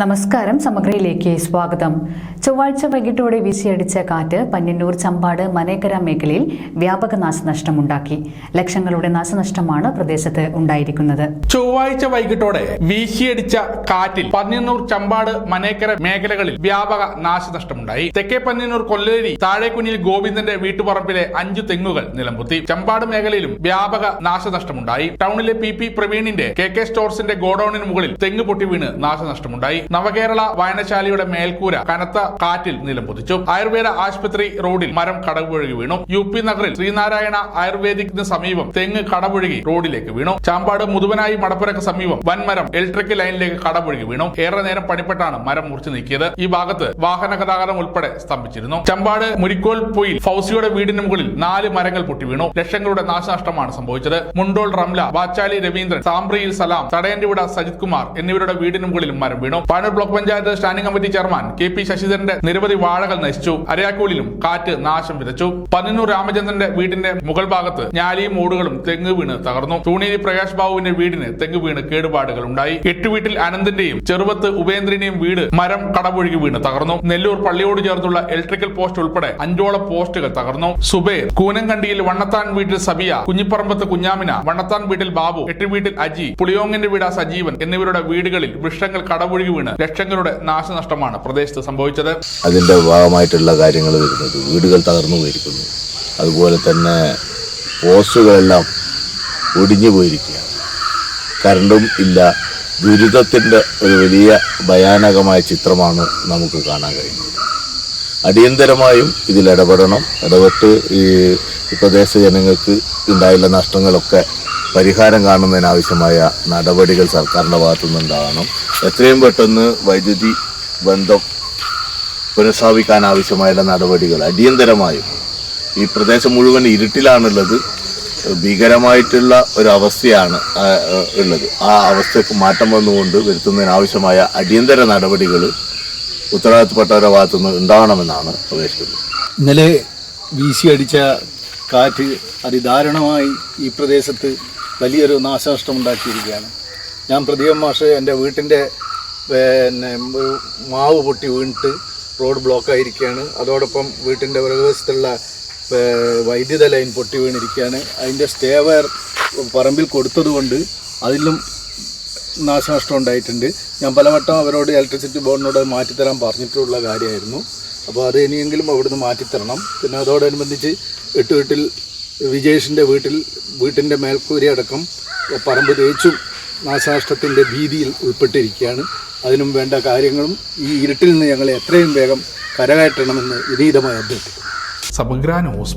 നമസ്കാരം സമഗ്രയിലേക്ക് സ്വാഗതം. ചൊവ്വാഴ്ച വൈകിട്ടോടെ വീശിയടിച്ച കാറ്റ് പന്യന്നൂർ ചമ്പാട് മനേക്കര മേഖലയിൽ വ്യാപക നാശനഷ്ടമുണ്ടാക്കി. ലക്ഷങ്ങളുടെ നാശനഷ്ടമാണ് പ്രദേശത്ത് ഉണ്ടായിരിക്കുന്നത്. ചൊവ്വാഴ്ച വൈകിട്ടോടെ വീശിയടിച്ച കാറ്റിൽ പന്നന്നൂർ ചമ്പാട് മനേക്കര മേഖലകളിൽ വ്യാപക നാശനഷ്ടമുണ്ടായി. തെക്കേ പന്നിയന്നൂർ കൊല്ലേരി താഴെക്കുഞ്ഞിൽ ഗോവിന്ദന്റെ വീട്ടുപറമ്പിലെ അഞ്ചു തെങ്ങുകൾ നിലംപൊത്തി. ചമ്പാട് മേഖലയിലും വ്യാപക നാശനഷ്ടമുണ്ടായി. ടൗണിലെ പി പി പ്രവീണിന്റെ കെ കെ സ്റ്റോർസിന്റെ ഗോഡൌണിന് മുകളിൽ തെങ്ങ് പൊട്ടി വീണ് നാശനഷ്ടമുണ്ടായി. നവകേരള വായനശാലയുടെ മേൽക്കൂര കനത്ത കാറ്റിൽ നിലംപൊതിച്ചു. ആയുർവേദ ആശുപത്രി റോഡിൽ മരം കടപുഴകി വീണു. യു പി നഗറിൽ ശ്രീനാരായണ ആയുർവേദിക്കിന് സമീപം തെങ്ങ് കടപുഴകി റോഡിലേക്ക് വീണു. ചാമ്പാട് മുതുവനായി മടപ്പുരക്ക് സമീപം വൻമരം ഇലക്ട്രിക് ലൈനിലേക്ക് കടപുഴകി വീണു. ഏറെ നേരം പണിപ്പെട്ടാണ് മരം മുറിച്ചു നീക്കിയത്. ഈ ഭാഗത്ത് വാഹന ഗതാഗതം ഉൾപ്പെടെ സ്തംഭിച്ചിരുന്നു. ചമ്പാട് മുരിക്കോൽ പൊയിൽ ഫൗസിയുടെ വീടിന് മുകളിൽ നാല് മരങ്ങൾ പൊട്ടി വീണു. ലക്ഷങ്ങളുടെ നാശനഷ്ടമാണ് സംഭവിച്ചത്. മുണ്ടോൾ റംല വാച്ചാലി രവീന്ദ്രൻ സാംബ്രിയിൽ സലാം തടയന്റിവിട സജിത് കുമാർ എന്നിവരുടെ വീടിന് മുകളിൽ മരം വീണു. Panoor block panchayat standing committee chairman K P ശശിധരന്റെ നിരവധി വാഴകൾ നശിച്ചു. അരയാക്കൂലിലും കാറ്റ് നാശം വിതച്ചു. പതിനൂർ രാമചന്ദ്രന്റെ വീടിന്റെ മുകൾ ഭാഗത്ത് ഞാലിയും ഓടുകളും തെങ്ങ് വീണ് തകർന്നു. തൂണേരി പ്രകാശ് ബാബുവിന്റെ വീടിന് തെങ്ങ് വീണ് കേടുപാടുകൾ ഉണ്ടായി. എട്ടുവീട്ടിൽ അനന്തിന്റെയും ചെറുപത്ത് ഉപേന്ദ്രന്റെയും വീട് മരം കടപൊഴുകി വീണ് തകർന്നു. നെല്ലൂർ പള്ളിയോട് ചേർന്നുള്ള ഇലക്ട്രിക്കൽ പോസ്റ്റ് ഉൾപ്പെടെ അഞ്ചോളം പോസ്റ്റുകൾ തകർന്നു. സുബേർ കൂനങ്കണ്ടിയിൽ വണ്ണത്താൻ വീട്ടിൽ സബിയ കുഞ്ഞിപ്പറമ്പത്ത് കുഞ്ഞാമിന വണ്ണത്താൻ വീട്ടിൽ ബാബു എട്ട് വീട്ടിൽ അജി പുളിയോങ്ങിന്റെ വീട് സജീവൻ എന്നിവരുടെ വീടുകളിൽ വൃക്ഷങ്ങൾ കടപുഴകി വീണ്. ലക്ഷങ്ങളുടെ നാശനഷ്ടമാണ് പ്രദേശത്ത് സംഭവിച്ചത്. അതിന്റെ ഭാഗമായിട്ടുള്ള കാര്യങ്ങൾ വരുന്നത് വീടുകൾ തകർന്നു പോയിരിക്കുന്നു. അതുപോലെ തന്നെ പോസ്റ്റുകളെല്ലാം ഒടിഞ്ഞു പോയിരിക്കുകയാണ്. കറണ്ടും ഇല്ല. ദുരിതത്തിന്റെ ഒരു വലിയ ഭയാനകമായ ചിത്രമാണ് നമുക്ക് കാണാൻ കഴിയുന്നത്. അടിയന്തരമായും ഇതിൽ ഇടപെടണം. ഇടപെട്ട് ഈ പ്രദേശ ജനങ്ങൾക്ക് ഉണ്ടായുള്ള നഷ്ടങ്ങളൊക്കെ പരിഹാരം കാണുന്നതിനാവശ്യമായ നടപടികൾ സർക്കാരിന്റെ ഭാഗത്തു നിന്നുണ്ടാകണം എത്രയും പെട്ടെന്ന് വൈദ്യുതി ബന്ധം പുനഃസ്ഥാപിക്കാൻ ആവശ്യമായ നടപടികൾ അടിയന്തരമായും ഈ പ്രദേശം മുഴുവൻ ഇരുട്ടിലാണുള്ളത്. ഭീകരമായിട്ടുള്ള ഒരവസ്ഥയാണ് ഉള്ളത്. ആ അവസ്ഥയ്ക്ക് മാറ്റം വന്നുകൊണ്ട് വരുത്തുന്നതിനാവശ്യമായ അടിയന്തര നടപടികൾ ഉത്തരവാദിത്തപ്പെട്ടവരുടെ ഭാഗത്തുനിന്ന് ഉണ്ടാവണമെന്നാണ് അപേക്ഷിക്കുന്നത്. ഇന്നലെ വീശിയടിച്ച കാറ്റ് അതിദാരുണമായി ഈ പ്രദേശത്ത് വലിയൊരു നാശനഷ്ടം ഉണ്ടാക്കിയിരിക്കുകയാണ് ഞാൻ പ്രദീപ് മാഷ് എന്റെ വീട്ടിന്റെ പിന്നെ മാവ് പൊട്ടി വീണിട്ട് റോഡ് ബ്ലോക്ക് ആയിരിക്കുകയാണ് അതോടൊപ്പം വീട്ടിന്റെ പുറകുവശത്തുള്ള വൈദ്യുത ലൈൻ പൊട്ടി വീണിരിക്കുകയാണ്. അതിന്റെ സ്റ്റേ വയർ പറമ്പിൽ കൊടുത്തതുകൊണ്ട് അതിലും നാശനഷ്ടം ഉണ്ടായിട്ടുണ്ട്. ഞാൻ പലവട്ടം അവരോട് ഇലക്ട്രിസിറ്റി ബോർഡിനോട് മാറ്റിത്തരാൻ പറഞ്ഞിട്ടുള്ള കാര്യമായിരുന്നു. അപ്പോൾ അത് ഇനിയെങ്കിലും അവിടുന്ന് മാറ്റിത്തരണം. പിന്നെ അതോടനുബന്ധിച്ച് എട്ട് വീട്ടിൽ വിജേഷിന്റെ വീട്ടിൽ വീട്ടിന്റെ മേൽക്കൂരി അടക്കം പറമ്പ് തേച്ചും നാശനഷ്ടത്തിന്റെ ഭീതിയിൽ ഉൾപ്പെട്ടിരിക്കുകയാണ്. അതിനും വേണ്ട കാര്യങ്ങളും ഈ ഇരുട്ടിൽ നിന്ന് ഞങ്ങളെ എത്രയും വേഗം കരകയറ്റണമെന്ന് വിനീതമായി അഭ്യർത്ഥിക്കുന്നു. സമഗ്ര ന്യൂസ്